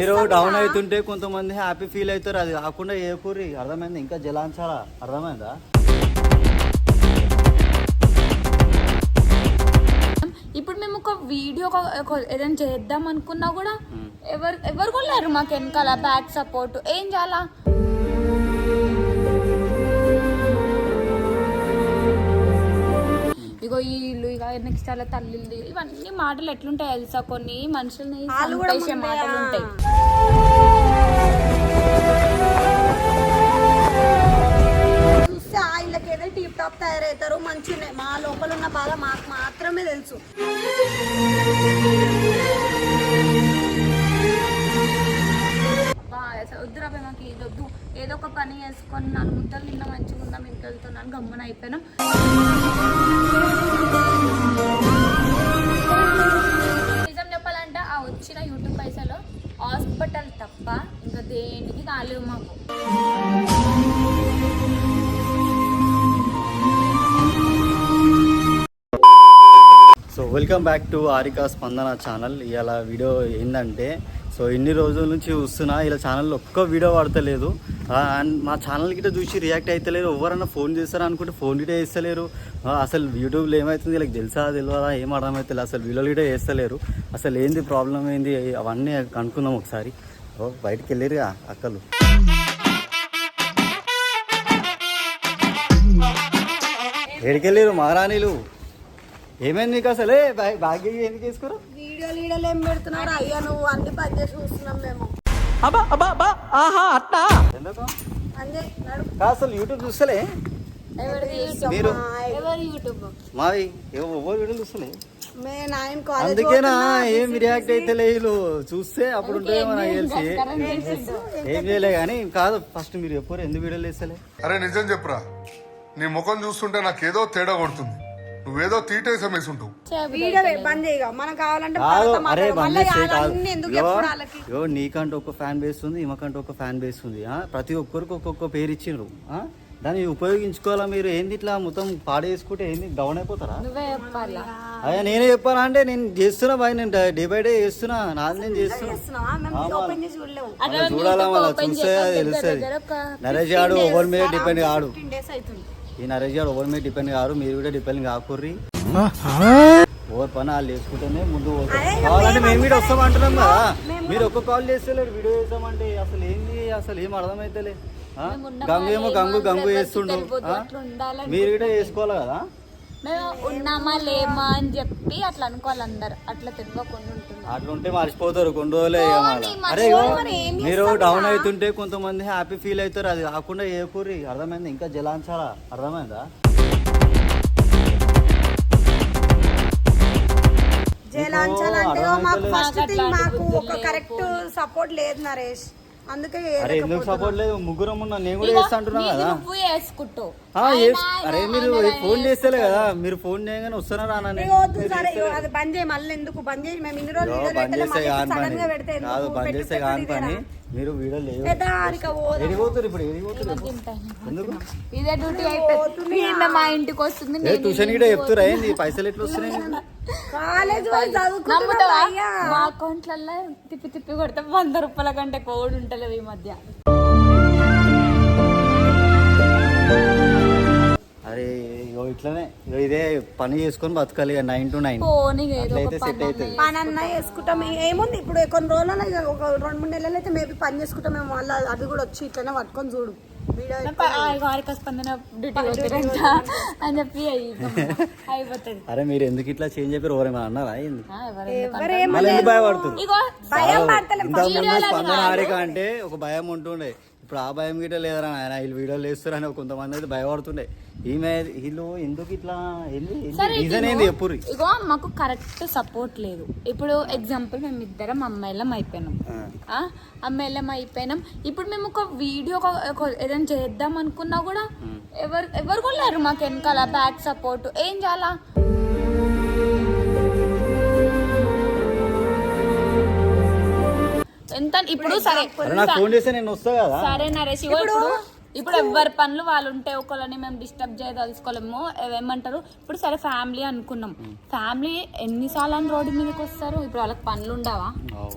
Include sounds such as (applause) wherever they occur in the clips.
మీరు డౌన్ అవుతుంటే కొంతమంది హ్యాపీ ఫీల్ అవుతారు. అది కాకుండా ఏ పూరి? అర్థమైంది? ఇంకా జలాంచాలా అర్థమైందా? ఇప్పుడు మేము ఒక వీడియో ఒక- ఒక ఏదైనా చేద్దాం అనుకున్నా కూడా ఎవరు ఎవరు కూడా లేరు మాకు వెనకాల? బ్యాక్ సపోర్ట్ ఏం చేయాలా? ఇగో ఈ ఇల్లు ఇక నెక్స్ట్ అలా తల్లింది ఇవన్నీ మాటలు ఎట్లుంటాయి తెలుసా కొన్ని? మనుషుల్ని చంపేసే మాటలు ఉంటాయి చూస్తే వీళ్ళకి ఏదో టీప్ టాప్ తయారవుతారు మంచిగా మా లోపల ఉన్న బాధ మాకు మాత్రమే తెలుసు. బా, అసలు వద్దురా బే, మాకు ఇది వద్దు. ఏదో ఒక పని చేసుకొని నాలుగు ముద్దలు నిన్న మంచిగా ఉందాం ఇంటికి వెళ్తున్నాను గమ్మున అయిపోయాను. వెల్కమ్ బ్యాక్ టు ఆరికా స్పందన ఛానల్. ఇవాళ వీడియో ఏంటంటే సో ఇన్ని రోజుల నుంచి వస్తున్నా ఇలా ఛానల్లో ఒక్క వీడియో పడతలేదు అండ్ మా ఛానల్ గిట్ట చూసి రియాక్ట్ అవుతలేరు ఎవరన్నా ఫోన్ చేస్తారా అనుకుంటే ఫోన్ గిట్ట చేస్తలేరు. అసలు యూట్యూబ్లో ఏమవుతుంది ఇలా తెలుసా తెలియదా ఏం అర్థమవుతుంది అసలు వీడియోలు గిట్ట చేస్తలేరు. అసలు ఏంది ప్రాబ్లం ఏంది? అవన్నీ కనుక్కుందాం ఒకసారి. బయటకు బయటికి అక్కలు. ఎడికెళ్ళారు మహారాణిలు? ఏమైంది నీకు అసలే? భాగ్య ఎందుకు వేసుకోరు వీడియో లీడలు ఏం పెడుతున్నారు? అయ్యా నువ్వు అన్ని పని చేసి చూస్తున్నాం మేము. ఎందుకు? అందే నడు. అసలు యూట్యూబ్ చూస్తలే? మీరు? ఎవరి యూట్యూబ్? మావి ఏవో ఎవరు వీడియో చూస్తలే? మే నాయన కాలేజ్ అందుకేనా ఏం రియాక్ట్ అయితే లేదు చూస్తే అప్పుడు ఉంటుందేమో నాకు తెలిసి ఏం చేయలే కానీ కాదు ఫస్ట్ మీరు ఎప్పుడు ఎందుకు వీడియోలు వేస్తలే అరే నిజం చెప్పురా. నీ ముఖం చూస్తుంటే నాకేదో తేడా కొడుతుంది. నువ్వేదో తీటేసం వీడియో బంద్ చేయగా మనం కావాలంటే కాదు అరే మళ్ళీ ఎందుకు వాళ్ళకి? నీకంటూ ఒక ఫ్యాన్ బేస్ ఉంది ఈమెకంటూ ఒక ఫ్యాన్ బేస్ ఉంది ఆ? ప్రతి ఒక్కరికి ఒక్కొక్క పేరు ఇచ్చిండ్రు ఆ? దాన్ని ఉపయోగించుకోవాలా మీరు? ఏంది ఇట్లా మొత్తం పాడేసుకుంటే ఏంది? డౌన్ అయిపోతారా? నువ్వే చెప్పాలా? అయ్యా నేనే చెప్పాలా? అంటే నేను చేస్తున్నా బాయ్ నేను డే బై డే చేస్తున్నా. నాది నేను చేస్తున్నా. చేస్తున్నావా? మేము ఓపెన్ చేసి చూడలేము అట్లా అలా చూడాలా మళ్ళీ? చూస్తే తెలుస్తుంది. నరేష్ గారు ఎవరి మీద డిపెండ్ కాడు ఫిఫ్టీన్ డేస్ అవుతుంది. ఈ నరేష్ గారు ఎవరి మీద డిపెండ్ కాదు మీరు కూడా డిపెండ్ కాకుర్రి. ఓవర్ పని వాళ్ళు చేసుకుంటేనే ముందు కావాలంటే మేము కూడా వస్తాం అంటున్నాం కదా. మీరు ఒక్క కాల్ చేస్తలేరు వీడియో చేస్తామంటే అసలు ఏంది? అసలు ఏం అర్థమైతలే? గంగు ఏమో గంగు గంగు ఉండాలని మీరు కూడా చేసుకోవాలి కదా? మేము ఉన్నామా లేమా అని చెప్పి అట్లా అనుకోవాలి అందరు. అట్లా తెలియకుండా ఉంటుంది అట్లా ఉంటే మర్చిపోతారు కొన్ని రోజులే అరే మీరు డౌన్ అవుతుంటే కొంతమంది హ్యాపీ ఫీల్ అవుతారు అది కాకుండా ఏ పూరి అర్థమైంది? ఇంకా జలాంచాలా అర్థమైందా? జలాంచాలంటే. మాకు ఫస్ట్ థింగ్ అట్లాంటి మాకు ఒక కరెక్ట్ సపోర్ట్ లేదు నరేష్. అందుకే అరే ఎందుకు సపోర్ట్ లేదు? ముగ్గురం ఉన్నా నేను కూడా చేస్తా అంటున్నా నీది కదా? నువ్వు వేసుకుంటావు అరే మీరు ఫోన్ చేస్తలే కదా. మీరు ఫోన్ చేయగానే వద్దు సరే ఇగో అది బంద్ చేయి మళ్ళీ ఎందుకు? బంద్ చేయి. మేము ఇన్ని రోజులు బంద్ చేస్తే? కాదు బంద్ చేస్తే కాని పని? మీరు ఇదే డ్యూటీ అయిపోతుంది ఈమె మా ఇంటికి వస్తుంది నేను ట్యూషన్ కూడా చెప్తురా ఏంది? పైసలు ఎట్లా వస్తున్నాయి? కాలేజ్ నమ్ముతావా. మా అకౌంట్లలో తిప్పి తిప్పి కొడితే వంద రూపాయల కంటే కోడ్ ఉంటలేవు ఈ మధ్య. ఇట్లనే ఇదే పని చేసుకొని బతకాలి నైన్ టు నైన్ అట్లయితే సెట్ పని అవుతుంది పని అన్నా చేసుకుంటాం. ఏముంది? ఇప్పుడు కొన్ని రోజులలో ఇక ఒక రెండు మూడు నెలలు అయితే మేబీ పని చేసుకుంటాం. మేము మళ్ళీ అవి కూడా వచ్చి ఇట్లనే పట్టుకొని చూడు. (laughs) అరే మీరు ఎందుకు ఇట్లా చేంజ్ చెప్పారు? ఎవరేమైనా అన్నారా భయం ఆడిక అంటే ఒక భయం ఉంటుండే. ఇప్పుడు ఆ భయం గిట్ట లేదరా ఆయన వీళ్ళు వీడియోలు వేస్తారని కొంతమంది అయితే భయపడుతుండే. ఈమె వీళ్ళు ఎందుకు ఇట్లా రీజన్ ఏంది? ఎప్పుడు ఇగో మాకు కరెక్ట్ సపోర్ట్ లేదు. ఇప్పుడు ఎగ్జాంపుల్ మేము ఇద్దరం అమ్మాయిలం అయిపోయినాం. అమ్మాయిలం అయిపోయినాం. ఇప్పుడు మేము ఒక వీడియో ఏదైనా చేద్దాం అనుకున్నా కూడా ఎవరు ఎవరు కూడా లేరు మాకు వెనకాల? బ్యాక్ సపోర్ట్ ఏం చేయాలా? ఎంత ఇప్పుడు సరే అరే నాకు ఫోన్ చేస్తే నేను వస్తా కదా. సరే నరేష్ ఇప్పుడు ఇప్పుడు ఎవరి పనులు వాళ్ళు ఉంటే ఒకళ్ళని మేము డిస్టర్బ్ చేయదలుచుకోలేము ఏమంటారు? ఇప్పుడు సరే ఫ్యామిలీ అనుకున్నాం. ఫ్యామిలీ ఎన్నిసార్లు అని రోడ్డు మీదకి వస్తారు? ఇప్పుడు వాళ్ళకి పనులు ఉండవా?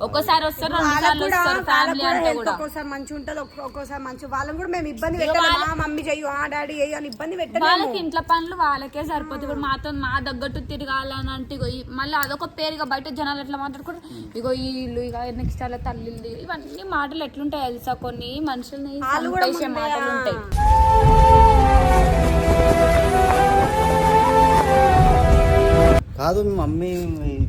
ఒక్కసారి వస్తారు వస్తారు ఫ్యామిలీ అంటే కూడా. ఒక్కోసారి మంచి ఉంటుంది ఒక్కో- ఒక్కోసారి మంచి వాళ్ళని కూడా మేము ఇబ్బంది పెట్టాలి మా మమ్మీ చెయ్యు ఆ డాడీ చెయ్యు అని ఇబ్బంది పెట్టలేము. వాళ్ళకి ఇంట్లో పనులు వాళ్ళకే సరిపోతుంది ఇప్పుడు మాతో మా తగ్గట్టు తిరగాలని అంటే మళ్ళీ అదొక పేరు ఇక బయట జనాలు ఎట్లా మాట్లాడుకుంటారు? ఇగో ఈ ఇల్లు ఇక నెక్స్ట్ అలా తల్లిల్లు ఇవన్నీ మాటలు ఎట్లుంటాయి తెలుసా? కొన్ని మనుషుల్ని ఆ. ఉంటాయి. కాదు మీ మమ్మీ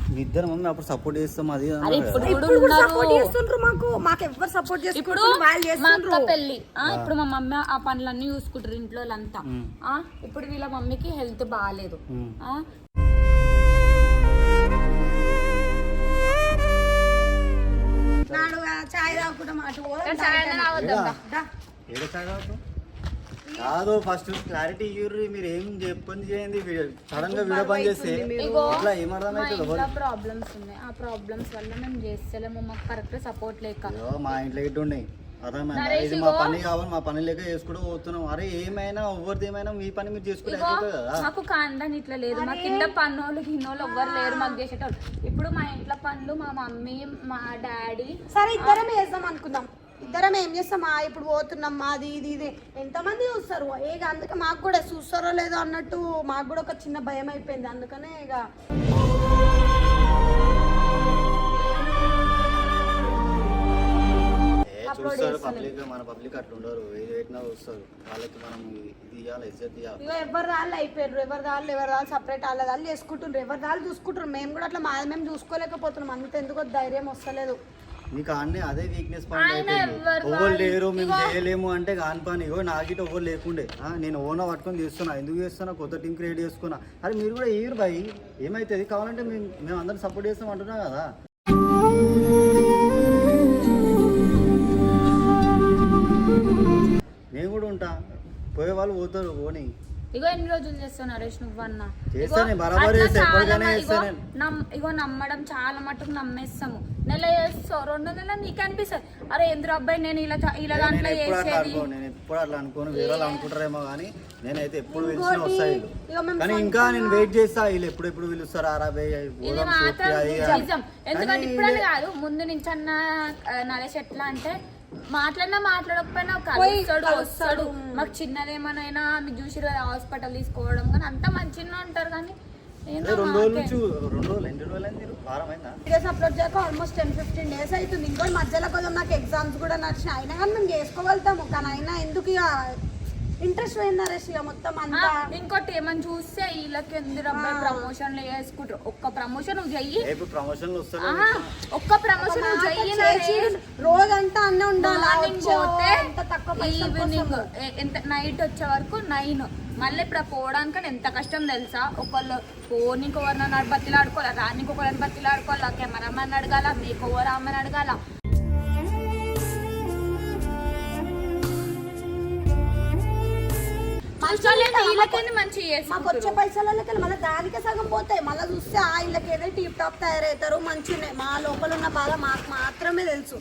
మీ ఇద్దరు మమ్మీ అప్పుడు సపోర్ట్ చేస్తాం అది అరే ఇప్పుడు ఇప్పుడు కూడా సపోర్ట్ చేస్తుండ్రు మాకు. మాకు ఎవరు సపోర్ట్ ఇప్పుడు చేసుకుంటారు వాళ్ళు మా అక్క చేస్తుండ్రు. పెళ్ళి ఆ, ఇప్పుడు మా మమ్మీ ఆ పనులన్నీ చూసుకుంటారు ఇంట్లో వాళ్ళంతా ఆ, ఇప్పుడు వీళ్ళ మమ్మీకి హెల్త్ బాగాలేదు. మ్మ్. ఆ, నాడు ఆ చాయ్ తాగుకుంటాం అటు పోదాం, దా. దా. ఏదో? కాదు ఫస్ట్ క్లారిటీ ఇవ్వరు మీరు ఏం చెప్పండి చేయండి. సడన్గా వీడియో పని చేస్తే ఇట్లా ఏం మా అర్థమవుతుంది ఇంట్లో ప్రాబ్లమ్స్ ఉన్నాయి. ఆ ప్రాబ్లమ్స్ వల్ల మేము చేస్తలేము. మాకు కరెక్ట్ సపోర్ట్ లేక. మా ఇంట్లో ఇటు ఉన్నాయి అర్థమైందా? నరేష్ ఇది మా. పని కావాలి మా పని లేక చేసుకుంటూ పోతున్నాం. అరే ఏమైనా ఎవరిది ఏమైనా మీ పని మీరు చేసుకుంటే కదా మాకు కాందని ఇట్లా లేదు. మా కింద పన్నోళ్ళు గిన్నోళ్ళు ఎవ్వరు లేరు మాకు చేసేటోళ్ళు. ఇప్పుడు మా ఇంట్లో పనులు మా మమ్మీ మా డాడీ సరే ఇద్దరం వేద్దాం అనుకుందాం. ఇద్దరం ఏం చేస్తాం? ఆ ఇప్పుడు పోతున్నాం మాది ఇది ఇది. ఎంతమంది చూస్తారు? ఏ అందుకే మాకు కూడా చూస్తారో లేదో అన్నట్టు మాకు కూడా ఒక చిన్న భయం అయిపోయింది. అందుకనే ఇక. ఇక ఎవరి దాళ్ళు అయిపోయారు ఎవరి దాళ్ళు ఎవరి దాళ్ళు సపరేట్ వాళ్ళ దాళ్ళు చేసుకుంటుండ్రు. ఎవరి దాళ్ళు చూసుకుంటారు మేము కూడా అట్లా మేము చూసుకోలేకపోతున్నాం. అంత ఎందుకో ధైర్యం వస్తలేదు. నీకు అన్నీ అదే వీక్నెస్ పాయింట్ ఎవరు లేరు మేము చేయలేము అంటే కాని పని. ఇగో నాకిట ఎవరు లేకుండే. నేను ఓన పట్టుకొని చేస్తున్నా ఎందుకు చేస్తున్నా? కొత్త టీం క్రియేట్ చేసుకున్నా. అరే మీరు కూడా ఏరు బాయ్. ఏమైతుంది? కావాలంటే మేము మేము అందరం సపోర్ట్ చేస్తాం అంటున్నాం కదా. నేను కూడా ఉంటా. పోయే వాళ్ళు పోతారు పోనీ. ఇగో ఎన్ని రోజులు చేస్తావు నరేష్ నువ్వన్నా? ఇగో నమ్మడం చాలా మటుకు నమ్మేస్తాము. నెల చేస్తావు రెండు నెలలు నీకు అనిపిస్తుంది. అరే ఎందుకు అబ్బాయి నేను ఇలా ఇలా దాంట్లో ఎప్పుడు అట్లా చేసేది అనుకోను నేను ఎప్పుడు అట్లా అనుకోను వేరే వాళ్ళు అనుకుంటారేమో కానీ నేనైతే ఎప్పుడు పిలిచినా వీళ్ళు. ఇక మేము కానీ ఇంకా నేను వెయిట్ చేస్తా వీళ్ళు ఎప్పుడు ఎప్పుడు పిలుస్తారు ఆరాబే ఇది మాత్రం నిజం. ఎందుకంటే ఇప్పుడని కాదు ముందు నుంచి అన్న ఆ, నరేష్ ఎట్లా అంటే మాట్లాడినా మాట్లాడకపోయినా కలుస్తాడు. వస్తాడు. మాకు చిన్నదేమనైనా మీకు చూసి హాస్పిటల్ తీసుకోవడం కానీ అంత మంచిగా ఉంటారు కానీ రెండు రోజుల మాకే. నుంచి రెండు రోజులు ఎన్ని రోజులు అయింది వారం అయిందా? వీడియోస్ అప్లోడ్ చేయక ఆల్మోస్ట్ టెన్ ఫిఫ్టీన్ డేస్ అవుతుంది. ఇంకోటి మధ్యలో కొంచెం నాకు ఎగ్జామ్స్ కూడా నచ్చినాయి అయినా కానీ మేము చేసుకోగలుగుతాము. కానీ అయినా ఎందుకు ఇక ఇంట్రెస్ట్ పోయింది నరేష్ ఇక మొత్తం అంతా. ఇంకోటి ఏమని చూస్తే వీళ్ళకి ఎందుకు అబ్బాయి ప్రమోషన్లు చేసుకుంటారు ఒక్క ప్రమోషన్ నువ్వు చెయ్యి. రేపు ఆహా, ఒక్క ప్రమోషన్ నువ్వు చెయ్యి చేసి రోజంతా అన్నీ ఉండాలి మార్నింగ్ పోతే ఈవినింగ్ ఎంత నైట్ వచ్చే వరకు నైన్ మళ్ళీ ఇప్పుడు పోవడానికి ఎంత కష్టం తెలుసా? ఒకళ్ళు పోనీకి ఎవరినైనా బతిలాడుకోవాలా రానికి ఒకరిని బతిలాడుకోవాలా కెమెరామెన్ అడగాల మీకు ఎవరు ఆమెను అడగాల. మాకు వచ్చే పైసలకి మళ్ళీ దానికే సగం పోతాయి. మళ్ళీ చూస్తే ఆ ఇళ్ళకేదో టీప్ టాప్ తయారవుతారు మంచిగా మా లోపల ఉన్న బాధ మాకు మాత్రమే తెలుసు.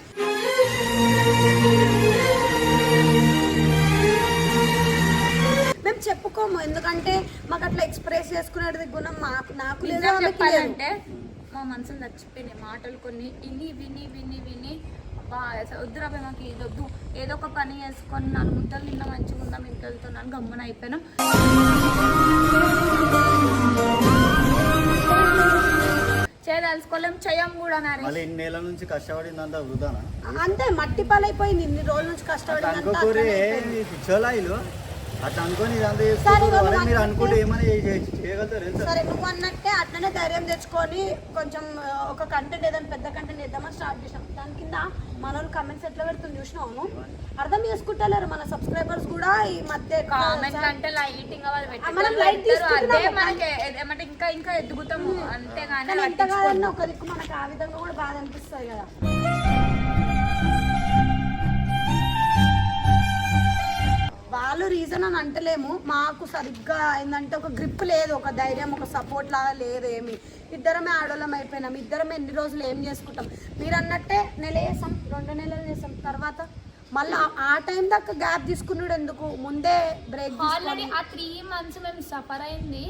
మేము చెప్పుకోము ఎందుకంటే మాకు అట్లా ఎక్స్ప్రెస్ చేసుకునేది గుణం మాకు నాకు లేదు. చెప్పాలంటే మా మనసులు చచ్చిపోయినాయి. మాటలు కొన్ని ఇన్ని విని విని విని అసలు వద్దురా మాకు ఇది వద్దు ఏదో ఒక పని చేసుకొని నన్ను ముద్దలు నిన్న మంచిగా ఉందాం ఇంటికి వెళ్తున్నాను గమ్మున అయిపోయినాం. చేయదలుచుకోలేం చెయ్యం కూడా నారి. మళ్ళీ ఇన్ని నెలల నుంచి కష్టపడిందంతా వృధానా? అంతే మట్టి పాలైపోయింది. ఇన్ని రోజుల నుంచి అయిపోయింది. పిచ్చోలాయిలు అట్లా అనుకొని ఇదంతా మీరు అనుకుంటే- ఏమైనా చేయగలుగుతారు సార్ నువ్వు అన్నట్టే అట్లనే ధైర్యం తెచ్చుకొని కొంచెం ఒక కంటెంట్ ఏదైనా పెద్ద కంటెంట్ చేద్దామని స్టార్ట్ చేసాం దాని కింద మన వాళ్ళు కమెంట్స్ ఎట్లా పెడుతుంది చూసినావు అర్థం చేసుకుంటలేరు మన సబ్స్క్రైబర్స్ కూడా ఈ మధ్య కామెంట్? అంటే లైటింగ్ మనం ఇంకా ఇంకా ఎదుగుతాము. అంతేగాని కానీ ఎంత. కాదన్నా ఒక దిక్కు మనకు ఆ విధంగా కూడా బాధ అనిపిస్తుంది కదా. వాళ్ళు రీజన్ అని అంటలేము. మాకు సరిగ్గా ఏంటంటే ఒక గ్రిప్ లేదు ఒక ధైర్యం ఒక సపోర్ట్ లాగా లేదు ఏమి. ఇద్దరమే ఆడోళ్ళం అయిపోయినాం. ఇద్దరమే ఎన్ని రోజులు ఏం చేసుకుంటాం? మీరు అన్నట్టే నెల వేసాం రెండు నెలలు చేసాం తర్వాత మళ్ళీ ఆ టైం దాకా గ్యాప్ తీసుకున్నాడు ఎందుకు? ముందే బ్రేక్ ఆల్రెడీ ఆ త్రీ మంత్స్ మేము సఫర్ అయింది.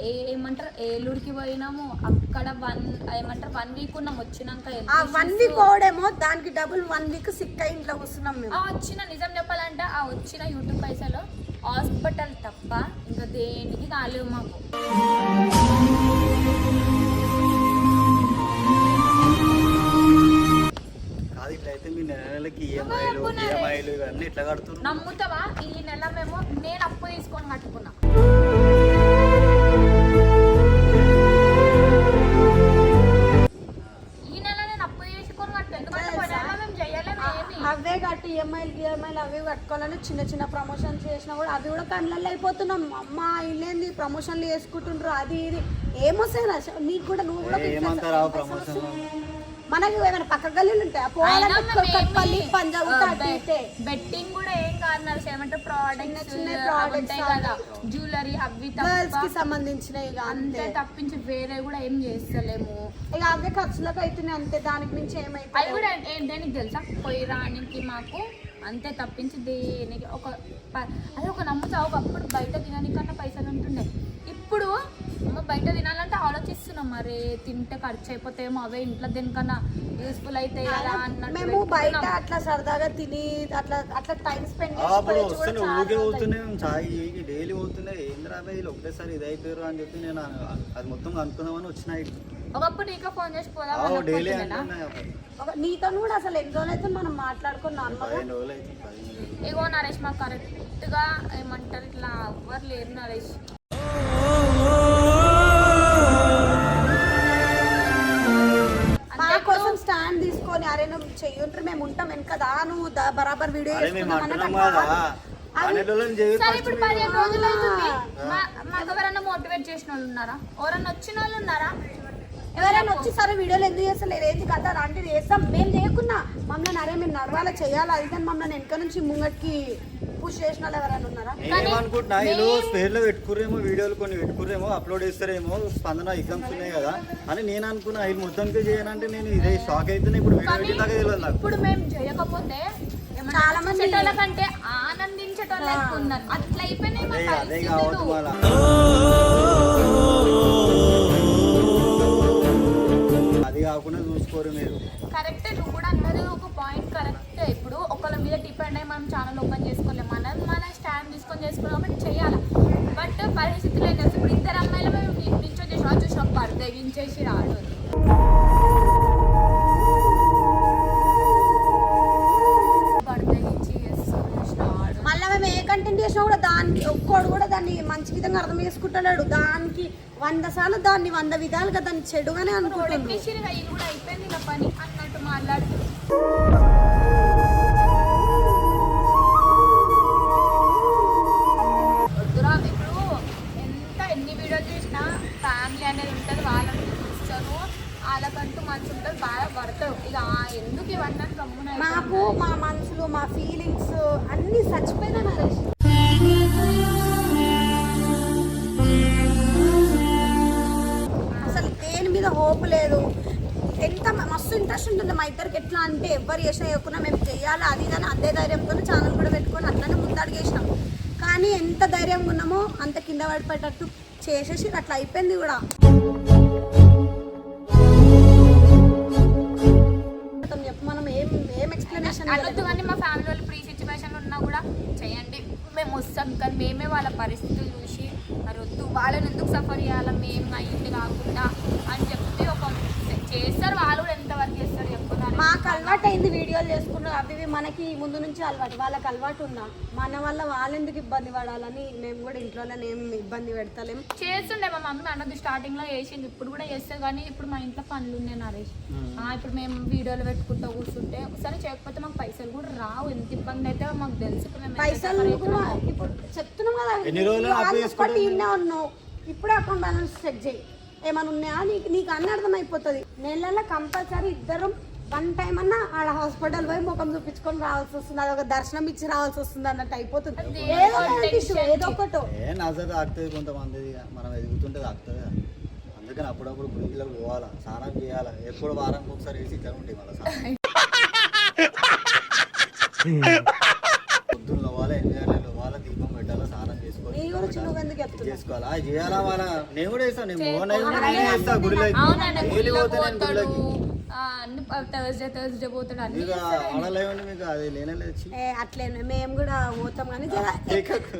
ఏ- ఏమంటారు? ఏలూరుకి పోయినాము. అక్కడ వన్ ఏమంటారు? వన్ వీక్ ఉన్నాం. వచ్చినాక ఆ వన్ వీక్ ఓడేమో దానికి డబుల్ వన్ వీక్ సిక్ అయి ఇంట్లో మేము. ఆ వచ్చిన నిజం చెప్పాలంటే ఆ వచ్చిన యూట్యూబ్ పైసలు హాస్పిటల్ తప్ప ఇంకా దేనికి కాలేవు మాకు. కాదు ఇట్లా అయితే మీ నెల నెలకి ఈఎంఐలు ఈఎంఐలు ఇవన్నీ ఇట్లా కడుతున్నారు? నమ్ముతావా? ఈ నెల మేము నేను అప్పు తీసుకొని కట్టుకున్నా. కట్టి ఈఎంఐలు ఈఎంఐలు అవి కట్టుకోవాలని చిన్న చిన్న ప్రమోషన్స్ చేసినా కూడా అవి కూడా కళ్ళల్లో అయిపోతున్నాం. అమ్మ ఇల్లేంది? ప్రమోషన్లు చేసుకుంటుండ్రు. అది ఇది. ఏమొస్తాయి? నీకు కూడా నువ్వు కూడా మనకి ఏమైనా పక్క గల్లీలు ఉంటాయి? పంజాబ్ బెట్టింగ్ కూడా ఏం కాదు ఏమంటారు ప్రోడక్ట్స్ ఉంటాయి కదా. జ్యువెలరీ అవి కి సంబంధించినవి అంతే. తప్పించి వేరే కూడా ఏం చేస్తలేము. ఇక అవే ఖర్చులకు అవుతున్నాయి అంతే. దానికి మించి ఏమైతే కూడా దేనికి తెలుసా? పోయి రానికి మాకు అంతే తప్పించి దేనికి ఒక అది ఒక నమ్ముతా ఒకప్పుడు బయట తినడానికన్నా పైసలు ఉంటుండే. ఇప్పుడు బయట తినాలంటే ఆలోచిస్తున్నాం మరి. తింటే ఖర్చు అయిపోతాయేమో అవే ఇంట్లో దేనికన్నా యూస్ఫుల్ అవుతాయి కదా అన్నట్టు మేము బయట. అట్లా సరదాగా తిని అట్లా అట్లా టైం స్పెండ్ అప్పుడు వస్తున్నాయి ఊరికే పోతున్నాయి చాయ్ డైలీ పోతున్నాయి ఏంద్రా అబ్బాయి వీళ్ళు ఒకటేసారి ఇది అయిపోయారు అని చెప్పి నేను అది మొత్తం అనుకుందామని వచ్చినాయి ఒకప్పుడు నీకు ఫోన్ చేసి పోదాం డైలీ నీతో కూడా అసలు ఎన్ని రోజులు అయితే మనం మాట్లాడుకుని నార్మల్గా అయితే ఇగో నరేష్ మాకు కరెక్ట్గా ఏమంటారు ఇట్లా ఎవ్వరు లేరు నరేష్. నువ్వు చెయ్యుంటారు మేము ఉంటాం వెనకదా నువ్వు దా- బరాబర్ వీడియో సరే ఇప్పుడు పదిహేను రోజులు అవుతుంది. మా- మాకు ఎవరన్నా మోటివేట్ చేసిన వాళ్ళు ఉన్నారా? ఎవరన్నా వచ్చిన వాళ్ళు ఉన్నారా? ఎవరైనా వచ్చి సరే వీడియోలు ఎందుకు చేస్తలేరు? ఏంటి కదా అలాంటిది చేస్తాం. మేము చేయకున్నా మమ్మల్ని అరే మేము నడవాలా చేయాలి? అది కానీ మమ్మల్ని వెనక నుంచి ముంగట్కి పుష్ చేసిన వాళ్ళు ఎవరైనా ఉన్నారా? నేనేమనుకుంటున్నా వీళ్ళు స్పేర్లో పెట్టుకురేమో వీడియోలు కొన్ని పెట్టుకురేమో అప్లోడ్ చేస్తారేమో స్పందన ఎగ్జామ్స్ ఉన్నాయి కదా అని నేను అనుకున్నా. వీళ్ళు మొత్తంకే చేయనంటే నేను ఇదే షాక్ అవుతున్నా ఇప్పుడు వీడియో తెలియదు నాకు. ఇప్పుడు మేము చేయకపోతే చాలా మంది- కంటే ఆనందించేటోళ్ళు ఎక్కువ ఉన్నారు అట్లా అయిపోయినాయి మా అదే అదే కావద్దు పరిస్థితులు మళ్ళా. అది కాకుండా చూసుకోరు మీరు. కరెక్ట్ నువ్వు కూడా అన్నది ఒక పాయింట్ కరెక్ట్ ఇప్పుడు మీద డిపెండ్ అయ్యి మనం ఛానల్ ఓపెన్ చేసుకోలేం. మనం మన స్టాండ్ తీసుకొని చేసుకున్నాం కాబట్టి చేయాలి? బట్ పరిస్థితులు ఏం తెలుసు ఇప్పుడు ఇద్దరు అమ్మాయిలు మేము నించో చేసి చూసాం పర్దగించేసి రాడు. మళ్ళీ మేము ఏ కంటెంట్ చేసినా కూడా దానికి ఒక్కోడు కూడా దాన్ని మంచి విధంగా అర్థం చేసుకుంటున్నాడు. దానికి వంద సార్లు దాన్ని వంద విధాలుగా దాన్ని చెడుగానే అనుకుంటుంది కూడా అయిపోయింది పని అన్నట్టు మాట్లాడుతూ చెయ్యాలి అది కానీ అదే ధైర్యంతో ఛానల్ కూడా పెట్టుకొని అట్లనే ముందడుగు చేసినాం కానీ ఎంత ధైర్యంగా ఉన్నామో అంత కింద పడిపోయేటట్టు చేసేసి అట్లా అయిపోయింది కూడా. మనం ఏం ఏం ఎక్స్ప్లెనేషన్ అనొద్దు కానీ మా ఫ్యామిలీ వాళ్ళు ప్రీ సిచ్యువేషన్ ఉన్నా కూడా చేయండి. మేము వస్తాం కానీ మేమే వాళ్ళ పరిస్థితులు చూసి మరి వద్దు వాళ్ళని ఎందుకు సఫర్ చేయాలి మేము అయ్యింది కాకుండా అని చెప్పి ఒక చేస్తారు వాళ్ళు కూడా ఎంతవరకు చేస్తారు చెప్పున్నారు మాకు అలవాటు అయింది వీడియోలు చేసుకున్నాం. అవి ఇవి మనకి ముందు నుంచి అలవాటు వాళ్ళకి అలవాటు ఉందా మన వల్ల వాళ్ళు ఎందుకు ఇబ్బంది పడాలని మేము కూడా ఇంట్లోనే ఏం ఇబ్బంది పెడతలేం. చేస్తుండే మా మమ్మీ అన్నది స్టార్టింగ్లో చేసింది ఇప్పుడు కూడా చేస్తుంది కానీ ఇప్పుడు మా ఇంట్లో పనులు ఉన్నాయి నరేష్. ఆ, ఇప్పుడు మేము వీడియోలు పెట్టుకుంటూ కూర్చుంటే ఒకసారి చేయకపోతే మాకు పైసలు కూడా రావు. ఎంత ఇబ్బంది అయితే మాకు తెలుసు. ఇప్పుడు మేము ఎంత పైసలు కూడా. ఇప్పుడు చెప్తున్నాం కదా ఇప్పుడే అకౌంట్ బ్యాలెన్స్ చెక్ చేయి. ఏమైనా ఉన్నాయా? నీకు నీకు అన్న అర్థమైపోతుంది. నెలలో కంపల్సరీ ఇద్దరు వన్ టైం అన్నా ఆడ హాస్పిటల్ పోయి ముఖం చూపించుకొని రావాల్సి వస్తుంది. అది ఒక దర్శనం ఇచ్చి రావాల్సి వస్తుంది అన్నట్టు అయిపోతుంది. ఏదో tension. ఏదో ఒకటో. ఏ నజర్ తాకుతుంది కొంతమంది మనం ఎదుగుతుంటే తాకుతుంది. అందుకని అప్పుడప్పుడు గుడిలోకి పోవాలా స్నానం చేయాలా. ఎప్పుడు వారానికి ఒకసారి వేసి ఇక్కడ ఉంటాయి మళ్ళీ స్నానం. (laughs) పొద్దున్న వాళ్ళ ఎనిమిది గంటల వాళ్ళ దీపం పెట్టాలా స్నానం చేసుకోవాలి. అది చేయాలా వాళ్ళ నేను కూడా నేను మోహన్ నేనే గుడిలో థర్స్డే థర్స్డే పోతాడు. అన్ని ఆడలేవండి మీకు? అది అట్లే మేము కూడా పోతాం కానీ (laughs) జర కేకకు.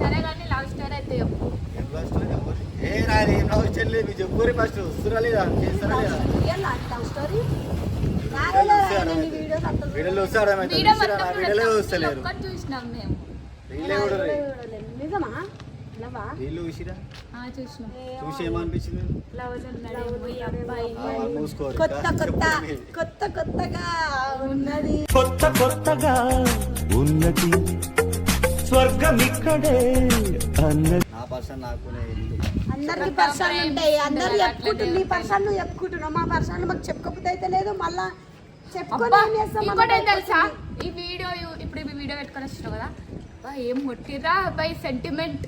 సరే కానీ లవ్ స్టోరీ అయితే చెప్పు ఏం love story చెప్పు. ఏ నాది ఏం లవ్ స్టోరీ లేదు మీరు చెప్పుకోరు ఫస్ట్ వస్తురా లేదా చేస్తారా లేదా రియల్ లవ్ స్టోరీ రాలేదు వీడియోస్ అంతా వీడియోలో వస్తారా వీడియో మొత్తం వీడియోలో చూడొచ్చు. వస్తలేరు ఒక్కటి చూసినాం మేము. వీళ్ళే కూడా రే. నిజమా? లవా వీళ్ళు చూసిరా? ఆ, చూసినాం. చూసి ఏమనిపించింది? లవ్ ఉన్నాడేమో ఈ అబ్బాయి. ఆ, వాళ్ళు మూసుకోరు కొత్త కొత్తగా ఉన్నది. కొత్త కొత్తగా ఉన్నది. స్వర్గం ఇక్కడే అన్నది. నా పర్సన్ అందరికి పర్సనల్ ఉంటాయి. అందరు నీ పర్సనల్ నువ్వు చెప్పుకుంటున్నావు. మా పర్సనల్ మాకు చెప్పుకోకపోతే అయితే లేదు. మళ్ళా ఇంకోటి తెలుసా? ఈ వీడియో ఇప్పుడు ఈ వీడియో పెట్టుకొని వచ్చినావు కదా? అబ్బా, ఏం కొట్టిరా బై సెంటిమెంట్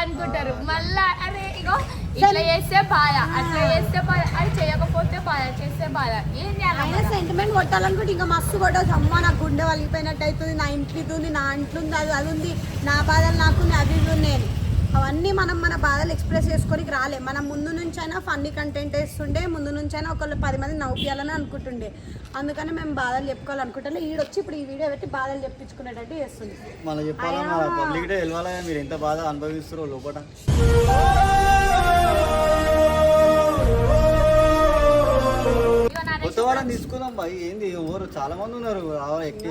అనుకుంటారు. మళ్ళా అరే ఇగో ఇట్లా చేస్తే బాధ అట్లా చేస్తే బాధ అది చేయకపోతే బాధ చేస్తే బాధ. ఏం చేయాలి సెంటిమెంట్ కొట్టాలనుకుంటే ఇంకా మస్తు కొట్టవచ్చు అమ్మ నా గుండె వలిగిపోయినట్టు అవుతుంది నా ఇంట్లో ఉంది నా ఇంట్లో ఉంది అది అది ఉంది. నా బాధలు నాకుంది అది ఇది ఉంది అని. అవన్నీ మనం మన బాధలు ఎక్స్ప్రెస్ చేసుకోనికి రాలే. మనం ముందు నుంచైనా ఫన్నీ కంటెంట్ వేస్తుండే ముందు నుంచైనా ఒకళ్ళు పది మంది నవ్వుపియాలని అనుకుంటుండే. అందుకని మేము బాధలు చెప్పుకోవాలనుకుంటే ఈడొచ్చి ఇప్పుడు ఈ వీడియో పెట్టి బాధలు చెప్పించుకునేటట్టు చేస్తుంది. మళ్ళీ చెప్పాలా. పబ్లిక్ మీరు ఎంత బాధ అనుభవిస్తారో లోపల కొత్త వాళ్ళని తీసుకుందాం బాయ్ ఏంది? ఎవరు? చాలా మంది ఉన్నారు.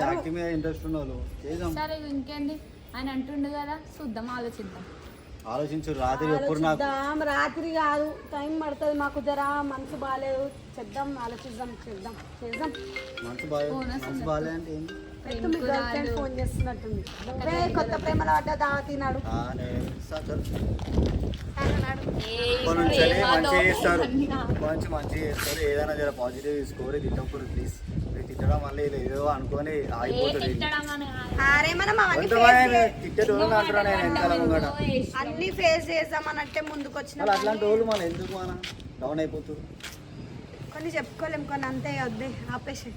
యాక్టివ్ మీద ఇంట్రెస్ట్ ఉన్న వాళ్ళు చేద్దాం. సరే ఇంకేంది? ఆయన అంటుండు కదా చూద్దాం ఆలోచిద్దాం. ఆలోచించు రాత్రి ఎప్పుడు నాకు రాత్రి కాదు టైం పడుతుంది మాకు జర మనసు బాగాలేదు చేద్దాం ఆలోచిద్దాం చేద్దాం చేద్దాం. మనసు బాగా ఫోన్ మనసు వస్తుంది. బాగాలే అంటే ఏంది? అయితే మీ గర్ల్ ఫ్రెండ్ ఫోన్ చేస్తున్నట్టుంది. నువ్వే కొత్త ప్రేమలో పడ్డా దా తినాడు ఆ, నేను ఇస్తా, చల్. అన్నాడు. ఏ ఇప్పటి నుంచి ప్రేమలో మంచిగా చేస్తారు. నుంచి మంచిగా చేస్తారు. ఏదైనా జర పాజిటివ్ తీసుకోరు తిట్టకూడదు ప్లీజ్ తిట్టడం ఏదో అనుకొని ఆగిపోతుంది. అరే మనం అవన్నీ నేను వెనకాల ముంగట. అన్ని ఫేస్ చేద్దామనంటే ముందుకు వచ్చిన వాళ్ళు అట్లాంటి వాళ్ళు మన ఎందుకు మన? డౌన్ అయిపోతుంది కొన్ని చెప్పుకోలేం కొన్ని అంతే వద్దే ఆపేసి